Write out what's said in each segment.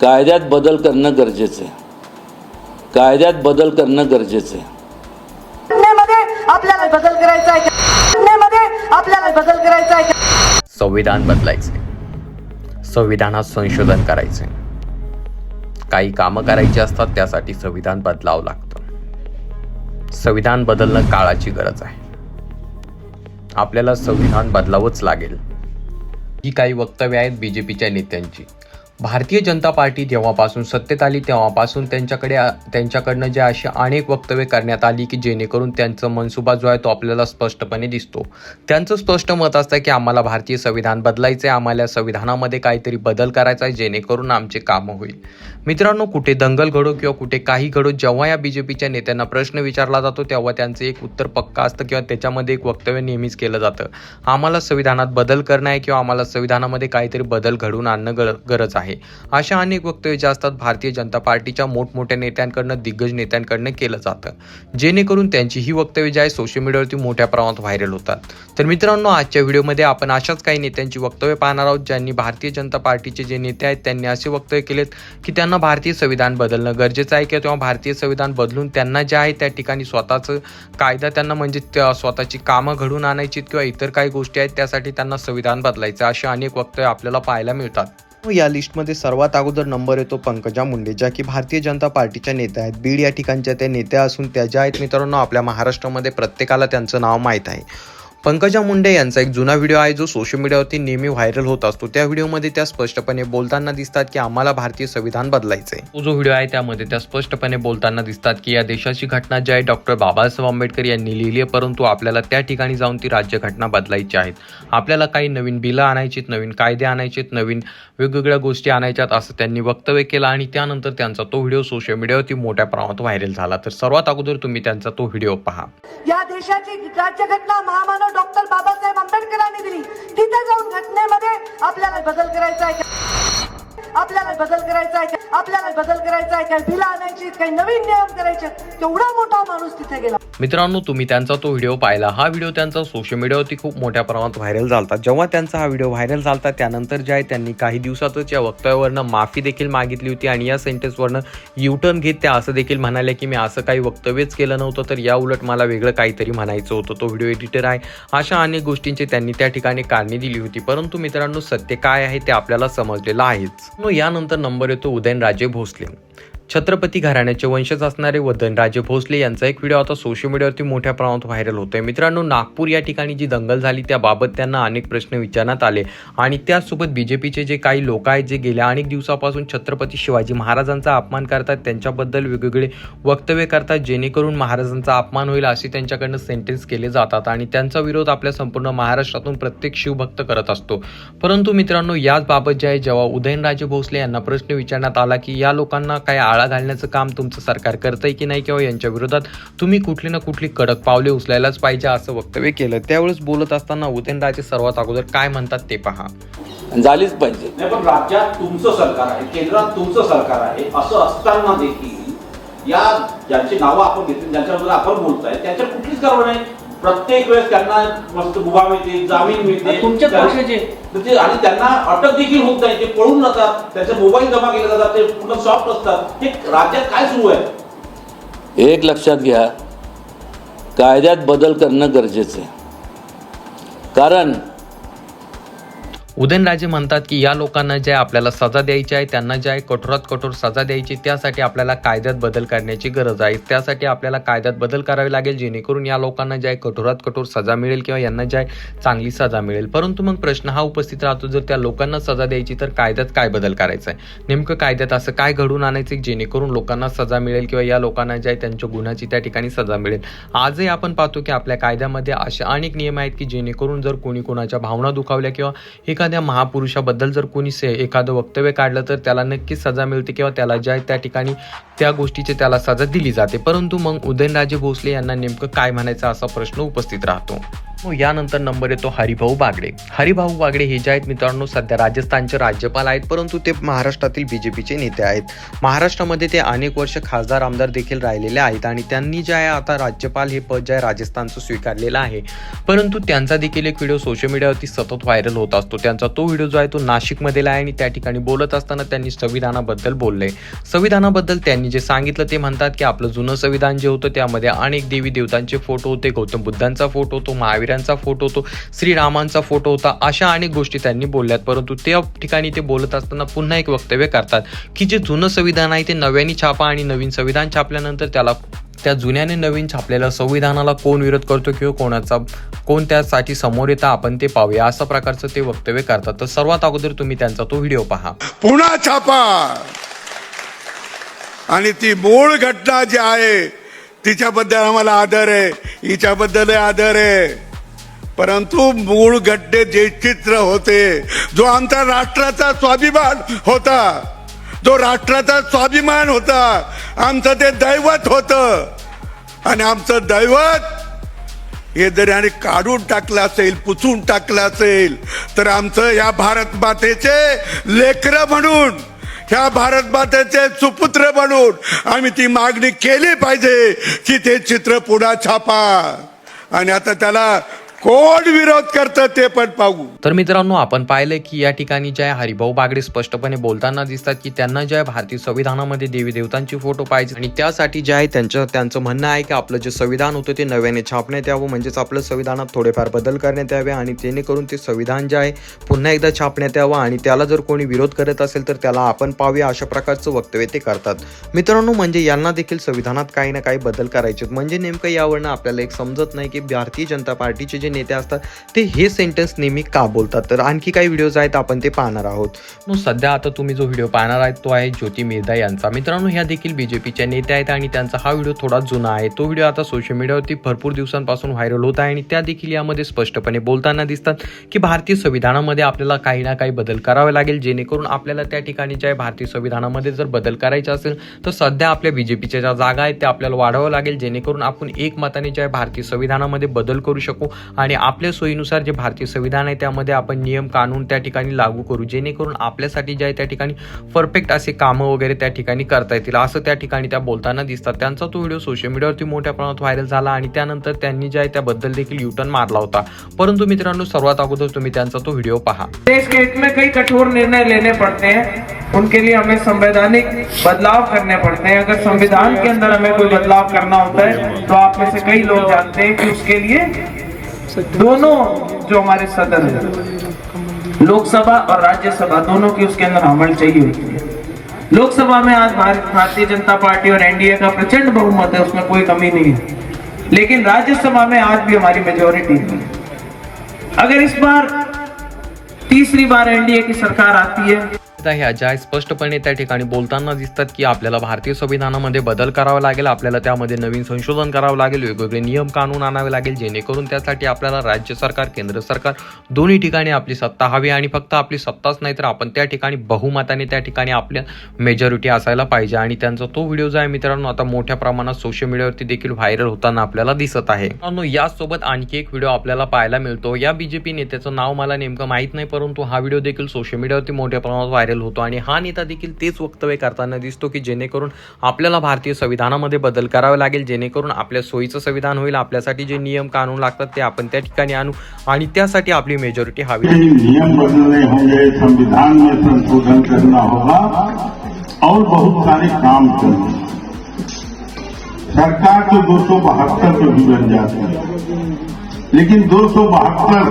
कायद्यात बदल करणं गरजेचं आहे. कायद्यात बदल करणं गरजेचं आहे. आपल्याला बदल करायचा आहे. आपल्याला बदल करायचा आहे? संविधान बदलायचे संविधानात संशोधन करायचे काही कामं करायची असतात त्यासाठी संविधान बदलावं लागतं. संविधान बदलणं काळाची गरज आहे. आपल्याला संविधान बदलावंच लागेल. ही काही वक्तव्य आहेत बी जे पीच्या नेत्यांची. भारतीय जनता पार्टी जेव्हापासून सत्तेत आली तेव्हापासून त्यांच्याकडे त्यांच्याकडनं जे अशी अनेक वक्तव्य करण्यात आली की जेणेकरून त्यांचा मनसुबा जो आहे तो आपल्याला स्पष्टपणे दिसतो. त्यांचं स्पष्ट मत असतं की आम्हाला भारतीय संविधान बदलायचं आहे आम्हाला संविधानामध्ये काहीतरी बदल करायचा आहे जेणेकरून आमचे कामं होईल. मित्रांनो कुठे दंगल घडो किंवा कुठे काही घडो जेव्हा या बी जे पीच्या नेत्यांना प्रश्न विचारला जातो तेव्हा त्यांचं एक उत्तर पक्का असतं किंवा त्याच्यामध्ये एक वक्तव्य नेहमीच केलं जातं. आम्हाला संविधानात बदल करणं आहे किंवा आम्हाला संविधानामध्ये काहीतरी बदल घडवून आणणं गर गरज आहे. अशा अनेक वक्तव्य ज्या असतात भारतीय जनता पार्टीच्या मोठमोठ्या नेत्यांकडनं दिग्गज नेत्यांकडनं केलं जातं. जेणेकरून त्यांची ही वक्तव्य जी आहे सोशल मीडियावरती मोठ्या प्रमाणात व्हायरल होतात. तर मित्रांनो आजच्या व्हिडिओमध्ये आपण अशाच काही नेत्यांची वक्तव्य पाहणार आहोत ज्यांनी भारतीय जनता पार्टीचे जे नेते आहेत त्यांनी असे वक्तव्य केलेत की त्यांना भारतीय संविधान बदलणं गरजेचं आहे किंवा तेव्हा भारतीय संविधान बदलून त्यांना जे आहे त्या ठिकाणी स्वतःचं कायदा त्यांना म्हणजे त्या स्वतःची कामं घडून आणायची किंवा इतर काही गोष्टी आहेत त्यासाठी त्यांना संविधान बदलायचं असे अनेक वक्तव्य आपल्याला पाहायला मिळतात. या लिस्टमध्ये सर्वात अगोदर नंबर येतो पंकजा मुंडे ज्या की भारतीय जनता पार्टीच्या नेत्या आहेत. बीड या ठिकाणच्या त्या नेत्या असून त्या ज्या आहेत मित्रांनो आपल्या महाराष्ट्रामध्ये प्रत्येकाला त्यांचं नाव माहीत आहे. पंकजा मुंडे यांचा एक जुना व्हिडिओ आहे जो सोशल मीडियावरती नेहमी व्हायरल होत असतो. त्या व्हिडिओमध्ये त्या स्पष्टपणे बोलताना दिसतात की आम्हाला भारतीय संविधान बदलायचं आहे तो जो व्हिडिओ आहे त्यामध्ये त्या स्पष्टपणे बोलताना दिसतात की या देशाची घटना जी आहे डॉक्टर बाबासाहेब आंबेडकर यांनी लिहिली आहे परंतु आपल्याला त्या ठिकाणी जाऊन ती राज्यघटना बदलायची आहेत. आपल्याला काही नवीन बिलं आणायचीत नवीन कायदे आणायचेत नवीन वेगवेगळ्या गोष्टी आणायच्यात असं त्यांनी वक्तव्य केलं आणि त्यानंतर त्यांचा तो व्हिडिओ सोशल मीडियावरती मोठ्या प्रमाणात व्हायरल झाला. तर सर्वात अगोदर तुम्ही त्यांचा तो व्हिडिओ पहा. या देशाची राज्यघटना महामानव डॉक्टर बाबासाहेब आंबेडकरांनी दिली तिथे जाऊन घटनेमध्ये आपल्याला बदल करायचा आहे का? आपल्याला बदल करायचा आहे का? आपल्याला बदल करायचा आहे काय बिलं आणायची काही नवीन नियम करायचे तेवढा मोठा माणूस तिथे गेला मित्रांनो तुम्ही त्यांचा तो व्हिडिओ पाहिला. हा व्हिडिओ त्यांचा सोशल मीडियावरती खूप मोठ्या प्रमाणात व्हायरल झाला जेव्हा त्यांचा हा व्हिडिओ व्हायरल झाला त्यानंतर जे आहे त्यांनी काही दिवसातच या वक्तव्यावरनं माफी देखील मागितली होती आणि या सेंटेन्सवरनं युटर्न घेत त्या असं देखील म्हणाले की मी असं काही वक्तव्यच केलं नव्हतं तर या उलट मला वेगळं काहीतरी म्हणायचं होतं. तो व्हिडिओ एडिटर आहे. अशा अनेक गोष्टींची त्यांनी त्या ठिकाणी कारणे दिली होती. परंतु मित्रांनो सत्य काय आहे ते आपल्याला समजलेलं आहेच. मग यानंतर नंबर येतो उदयनराजे भोसले. छत्रपती घराण्याचे वंशज असणारे वदनराजे भोसले यांचा एक व्हिडिओ आता सोशल मीडियावरती मोठ्या प्रमाणात व्हायरल होतोय. मित्रांनो नागपूर या ठिकाणी जी दंगल झाली त्याबाबत त्यांना अनेक प्रश्न विचारण्यात आले. आणि त्याचसोबत बीजेपीचे जे काही लोक आहेत जे गेल्या अनेक दिवसापासून छत्रपती शिवाजी महाराजांचा अपमान करतात त्यांच्याबद्दल वेगवेगळे वक्तव्य करतात जेणेकरून महाराजांचा अपमान होईल असे त्यांच्याकडनं सेंटेन्स केले जातात. आणि त्यांचा विरोध आपल्या संपूर्ण महाराष्ट्रातून प्रत्येक शिवभक्त करत असतो. परंतु मित्रांनो याच बाबत जे आहे जेव्हा उदयनराजे भोसले यांना प्रश्न विचारण्यात आला की या लोकांना काय आळा घालण्याचं काम तुमचं सरकार करतंय की नाही किंवा यांच्या विरोधात तुम्ही कुठली ना कुठली कडक पावले उचलायलाच पाहिजे असं वक्तव्य केलं. त्यावेळेस बोलत असताना उदयनराजे सर्वात अगोदर काय म्हणतात ते पहा. आणि झालीच पाहिजे. नाही पण राज्यात तुमचं सरकार आहे केंद्रात तुमचं सरकार आहे असं असताना देखील या ज्यांची नावं आपण घेतली ज्यांच्याबद्दल आपण बोलताय त्यांच्या कुठलीच कारवाई नाही. प्रत्येक वेळेस त्यांना मस्त मुभा मिळते जामीन मिळते. तुमच्या पक्षाचे. तर ते- आणि त्यांना अटक देखील होत नाही ते पळून जातात. त्यांचे मोबाईल जमा केले जातात ते पूर्ण सॉफ्ट असतात. हे राज्यात काय सुरू आहे? एक लक्षात घ्या कायद्यात बदल करणं गरजेचं आहे. कारण उदयनराजे म्हणतात की या लोकांना जे आपल्याला सजा द्यायची आहे त्यांना जे आहे कठोरात कठोर सजा द्यायची त्यासाठी आपल्याला कायद्यात बदल करण्याची गरज आहे. त्यासाठी आपल्याला कायद्यात बदल करावे लागेल जेणेकरून या लोकांना जे आहे कठोरात कठोर सजा मिळेल किंवा यांना जे आहे चांगली सजा मिळेल. परंतु मग प्रश्न हा उपस्थित राहतो जर त्या लोकांना सजा द्यायची तर कायद्यात काय बदल करायचा आहे? नेमकं कायद्यात असं काय घडून आणायचं जेणेकरून लोकांना सजा मिळेल किंवा या लोकांना जे आहे त्यांच्या गुन्ह्याची त्या ठिकाणी सजा मिळेल? आजही आपण पाहतो की आपल्या कायद्यामध्ये असे अनेक नियम आहेत की जेणेकरून जर कोणी कोणाच्या भावना दुखावल्या किंवा एखाद्या महापुरुषाबद्दल जर कोणी से एखादं वक्तव्य काढलं तर त्याला नक्कीच सजा मिळते किंवा त्याला ज्या त्या ठिकाणी त्या गोष्टीची त्याला सजा दिली जाते. परंतु मग उदयनराजे भोसले यांना नेमकं काय म्हणायचं असा प्रश्न उपस्थित राहतो. मग यानंतर नंबर येतो हरिभाऊ बागडे. हरिभाऊ बागडे हे जे आहेत मित्रांनो सध्या राजस्थानचे राज्यपाल आहेत परंतु ते महाराष्ट्रातील बीजेपीचे नेते आहेत. महाराष्ट्रामध्ये ते अनेक वर्ष खासदार आमदार देखील राहिलेले आहेत आणि त्यांनी जे आहे आता राज्यपाल हे पद जे आहे राजस्थानचं स्वीकारलेलं आहे. परंतु त्यांचा देखील एक व्हिडिओ सोशल मीडियावरती सतत व्हायरल होत असतो. त्यांचा तो व्हिडिओ जो आहे तो नाशिकमधील आहे आणि त्या ठिकाणी बोलत असताना त्यांनी संविधानाबद्दल बोलले. संविधानाबद्दल त्यांनी जे सांगितलं ते म्हणतात की आपलं जुनं संविधान जे होतं त्यामध्ये अनेक देवी देवतांचे फोटो होते गौतम बुद्धांचा फोटो होतो महावीरांचा फोटो होतो श्रीरामांचा फोटो होता अशा अनेक गोष्टी त्यांनी बोलल्यात. परंतु त्या ठिकाणी ते बोलत असताना पुन्हा एक वक्तव्य करतात की जे जुनं संविधान आहे ते नव्याने छापा आणि नवीन संविधान छापल्यानंतर त्याला त्या जुन्याने नवीन छापलेल्या संविधानाला कोण विरोध करतो किंवा कोणाचा कोण त्यासाठी समोर येतं आपण ते पाहूया. अशा प्रकारचं ते वक्तव्य करतात. तर सर्वात अगोदर तुम्ही त्यांचा तो व्हिडिओ पहा. पुन्हा छापा! आणि ती मूळ घटना जी आहे तिच्याबद्दल आम्हाला आदर आहे. हिच्याबद्दल आदर आहे. परंतु मूळ गड्डे जे चित्र होते जो आमचा राष्ट्राचा स्वाभिमान होता जो राष्ट्राचा स्वाभिमान होता आमचं ते दैवत होतं. आणि आमचं दैवत हे जर आणि काढून टाकलं असेल पुसून टाकलं असेल तर आमचं या भारत मातेचे लेकर म्हणून ह्या भारत मातेचे सुपुत्र म्हणून आम्ही ती मागणी केली पाहिजे की ते चित्र पुन्हा छापा. आणि आता त्याला कोण विरोध करतं ते पण पाहू तर मित्रांनो आपण पाहिलं की या ठिकाणी जय हरिभाऊ बागडे स्पष्टपणे बोलताना दिसतात की त्यांना ज्या भारतीय संविधानामध्ये देवी देवतांची फोटो पाहिजे आणि त्यासाठी जे आहे त्यांचं त्यांचं म्हणणं आहे की आपलं जे संविधान होतं ते नव्याने छापण्यात यावं म्हणजेच आपलं संविधानात थोडेफार बदल करण्यात यावे आणि जेणेकरून ते संविधान जे आहे पुन्हा एकदा छापण्यात यावं आणि त्याला जर कोणी विरोध करत असेल तर त्याला आपण पाहूया अशा प्रकारचं वक्तव्य ते करतात मित्रांनो म्हणजे यांना देखील संविधानात काही ना काही बदल करायचे आहेत. म्हणजे नेमकं यावरनं आपल्याला एक समजत नाही की भारतीय जनता पार्टीचे जे नेते असतात ते हे सेंटेन्स नेहमी का बोलतात? तर आणखी काही व्हिडिओज आहेत आपण ते पाहणार आहोत. मग सध्या आता तुम्ही जो व्हिडिओ पाहणार आहेत तो आहे ज्योती मिर्धा यांचा. मित्रांनो ह्या देखील बीजेपीच्या नेत्या आहेत आणि त्यांचा हा व्हिडिओ थोडा जुना आहे. तो व्हिडिओ आता सोशल मीडियावरती भरपूर दिवसांपासून व्हायरल होत आहे आणि त्या देखील यामध्ये स्पष्टपणे बोलताना दिसतात की भारतीय संविधानामध्ये आपल्याला काही ना काही बदल करावे लागेल. जेणेकरून आपल्याला त्या ठिकाणी ज्या भारतीय संविधानामध्ये जर बदल करायचे असेल तर सध्या आपल्या बीजेपीच्या ज्या जागा आहेत त्या आपल्याला वाढवावं लागेल. जेणेकरून आपण एकमताने जे भारतीय संविधानामध्ये बदल करू शकू आणि आपल्या सोयीनुसार जे भारतीय संविधान आहे त्यामध्ये आपण नियम कानून त्या ठिकाणी लागू करू जेणेकरून आपल्यासाठी जे आहे त्या ठिकाणी परफेक्ट असे कामं वगैरे त्या ठिकाणी करता येतील. असं त्या ठिकाणी त्या बोलताना दिसतात. त्यांचा तो व्हिडिओ सोशल मीडियावरती मोठ्या प्रमाणात व्हायरल झाला आणि त्यानंतर त्यांनी जे आहे त्याबद्दल देखील युटर्न मारला होता. परंतु मित्रांनो सर्वात अगोदर तुम्ही त्यांचा तो व्हिडिओ पहा. देश के हित में कई कठोर निर्णय लेने पड़ते हैं। उनके लिए हमें संवैधानिक बदलाव करने पड़ते हैं। अगर संविधान के अंदर हमें कोई बदलाव करना होता है तो आप में से कई लोग जानते हैं कि उसके लिए दोनों जो हमारे सदन है, लोकसभा और राज्यसभा, दोनों की उसके अंदर अमल चाहिए होती है। लोकसभा में आज भारतीय जनता पार्टी और एनडीए का प्रचंड बहुमत है, उसमें कोई कमी नहीं है। लेकिन राज्यसभा में आज भी हमारी मेजोरिटी है। अगर इस बार तीसरी बार एनडीए की सरकार आती है ह्या ज्या स्पष्टपणे त्या ठिकाणी बोलताना दिसतात की आपल्याला भारतीय संविधानामध्ये बदल करावा लागेल आपल्याला त्यामध्ये नवीन संशोधन करावं लागेल वेगवेगळे नियम कानून आणावे लागेल जेणेकरून त्यासाठी आपल्याला राज्य सरकार केंद्र सरकार दोन्ही ठिकाणी आपली सत्ता हवी आणि फक्त आपली सत्ताच नाही तर आपण त्या ठिकाणी बहुमताने त्या ठिकाणी आपल्या मेजॉरिटी असायला पाहिजे. आणि त्यांचा तो व्हिडिओ जो आहे मित्रांनो आता मोठ्या प्रमाणात सोशल मीडियावरती देखील व्हायरल होताना आपल्याला दिसत आहे. मित्रांनो यासोबत आणखी एक व्हिडिओ आपल्याला पाहायला मिळतो. या बीजेपी नेत्याचं नाव मला नेमकं माहीत नाही परंतु हा व्हिडिओ देखील सोशल मीडियावरती मोठ्या प्रमाणात व्हायरल व्हायरल होतो आणि हा नेता देखील तेच वक्तव्य करताना दिसतो की जेणेकरून आपल्याला भारतीय संविधानामध्ये बदल करावे लागेल जेणेकरून आपल्या सोयीचं संविधान होईल आपल्यासाठी जे नियम कानून लागतात ते आपण त्या ठिकाणी आणू आणि त्यासाठी आपली मेजॉरिटी हवी. नियम बदलने होंगे संविधान में संशोधन करना होगा और बहुत सारे काम करने सरकार तो दो सौ बहत्तर पे गुजर बन जाती है। लेकिन दो सौ बहत्तर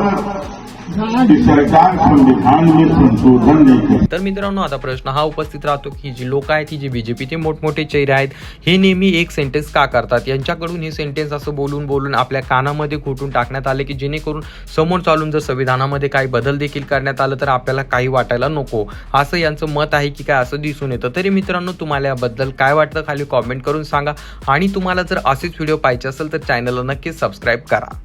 तर मित्रांनो आता प्रश्न हा उपस्थित राहतो की जी लोक आहेत ही जी बीजेपीचे मोठमोठे चेहरे आहेत हे नेहमी एक सेंटेन्स का करतात? यांच्याकडून हे सेंटेन्स असं बोलून बोलून आपल्या कानामध्ये खोटून टाकण्यात आले की जेणेकरून समोर चालून जर संविधानामध्ये काही बदल देखील करण्यात आलं तर आपल्याला काही वाटायला नको. असं यांचं मत आहे की काय असं दिसून येतं. तरी मित्रांनो तुम्हाला याबद्दल काय वाटतं खाली कॉमेंट करून सांगा. आणि तुम्हाला जर असेच व्हिडिओ पाहिजे असेल तर चॅनलला नक्कीच सबस्क्राईब करा.